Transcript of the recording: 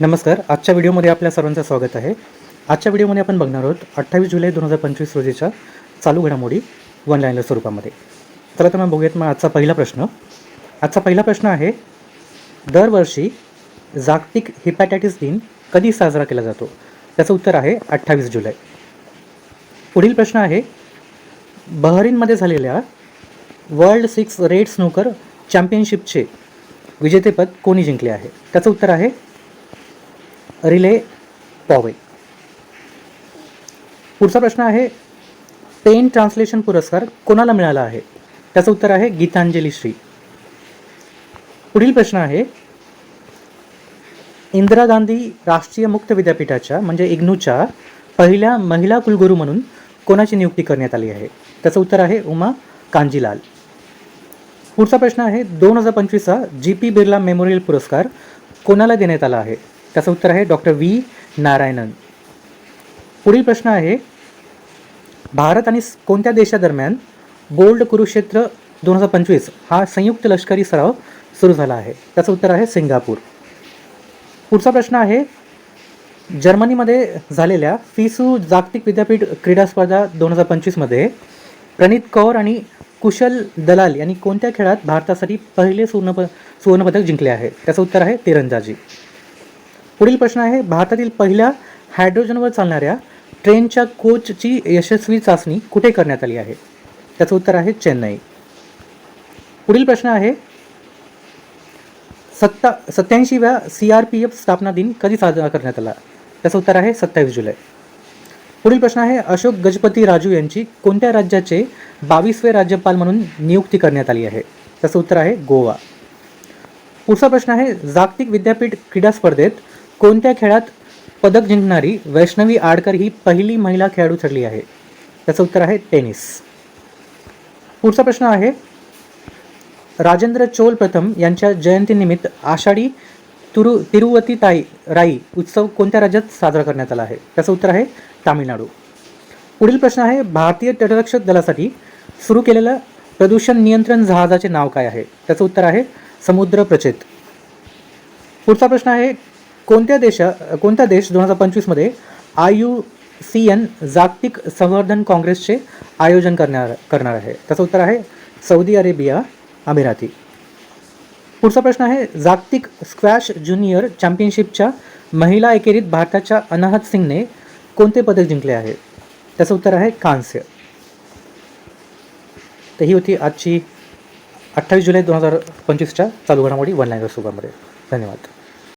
नमस्कार आजच्या व्हिडिओमध्ये आपल्या सर्वांचं स्वागत आहे. आजच्या व्हिडिओमध्ये आपण बघणार आहोत अठ्ठावीस जुलै दोन हजार पंचवीस रोजीच्या चालू घडामोडी वन लाईनर स्वरूपामध्ये. चला तर मग बघूयात मग आजचा पहिला प्रश्न. आजचा पहिला प्रश्न आहे दरवर्षी जागतिक हिपॅटायटिस दिन कधी साजरा केला जातो? त्याचं उत्तर आहे अठ्ठावीस जुलै. पुढील प्रश्न आहे बहरीनमध्ये झालेल्या वर्ल्ड सिक्स रेड स्नूकर चॅम्पियनशिपचे विजेतेपद कोणी जिंकले आहे? त्याचं उत्तर आहे रिले पॉवे. पुढचा प्रश्न आहे पेन ट्रान्सलेशन पुरस्कार कोणाला मिळाला आहे? त्याचं उत्तर आहे गीतांजली श्री. पुढील प्रश्न आहे इंदिरा गांधी राष्ट्रीय मुक्त विद्यापीठाच्या म्हणजे इग्नूच्या पहिल्या महिला कुलगुरू म्हणून कोणाची नियुक्ती करण्यात आली आहे? त्याचं उत्तर आहे उमा कांजीलाल. पुढचा प्रश्न आहे दोन हजार पंचवीसचा जी पी बिर्ला मेमोरियल पुरस्कार कोणाला देण्यात आला आहे? त्याचं उत्तर आहे डॉक्टर व्ही. नारायणन. पुढील प्रश्न आहे भारत आणि कोणत्या देशादरम्यान बोल्ड कुरुक्षेत्र दोन हजार पंचवीस हा संयुक्त लष्करी सराव सुरू झाला आहे? त्याचं उत्तर आहे सिंगापूर. पुढचा प्रश्न आहे जर्मनीमध्ये झालेल्या फिसू जागतिक विद्यापीठ क्रीडा स्पर्धा दोन हजार पंचवीसमध्ये प्रणीत कौर आणि कुशल दलाल यांनी कोणत्या खेळात भारतासाठी पहिले सुवर्णप सुवर्णपदक जिंकले आहे? त्याचं उत्तर आहे तिरंदाजी. पुढील प्रश्न आहे भारतातील पहिल्या हायड्रोजनवर चालणाऱ्या ट्रेनच्या कोचची यशस्वी चाचणी कुठे करण्यात आली आहे? त्याचं उत्तर आहे चेन्नई. पुढील प्रश्न आहे सत्ता सत्याऐंशीव्या सी आर पी एफ स्थापना दिन कधी साजरा करण्यात आला? त्याचं उत्तर आहे सत्तावीस जुलै. पुढील प्रश्न आहे अशोक गजपती राजू यांची कोणत्या राज्याचे बावीसवे राज्यपाल म्हणून नियुक्ती करण्यात आली आहे? त्याचं उत्तर आहे गोवा. पुढचा प्रश्न आहे जागतिक विद्यापीठ क्रीडा स्पर्धेत कोणत्या खेळात पदक जिंकणारी वैष्णवी आडकर ही पहिली महिला खेळाडू ठरली आहे? त्याचं उत्तर आहे टेनिस. पुढचा प्रश्न आहे राजेंद्र चोल प्रथम यांच्या जयंतीनिमित्त आषाढी तुरु तिरुवती ताई राई उत्सव कोणत्या राज्यात साजरा करण्यात आला आहे? त्याचं उत्तर आहे तामिळनाडू. पुढील प्रश्न आहे भारतीय तटरक्षक दलासाठी सुरू केलेलं प्रदूषण नियंत्रण जहाजाचे नाव काय आहे? त्याचं उत्तर आहे समुद्र प्रचेत. पुढचा प्रश्न आहे कोणत्या देशा कोणता देश दोन हजार पंचवीसमध्ये आय यू सी एन जागतिक संवर्धन काँग्रेसचे आयोजन करणार करणार आहे? त्याचं उत्तर आहे सौदी अरेबिया अमिराती. पुढचा प्रश्न आहे जागतिक स्क्वॅश ज्युनियर चॅम्पियनशिपच्या महिला एकेरीत भारताच्या अनाहत सिंगने कोणते पदक जिंकले आहे? त्याचं उत्तर आहे कांस्य. तर ही होती आजची अठ्ठावीस जुलै दोन हजार पंचवीसच्या चालू घडामोडी वन लाईनर सुपरमध्ये धन्यवाद.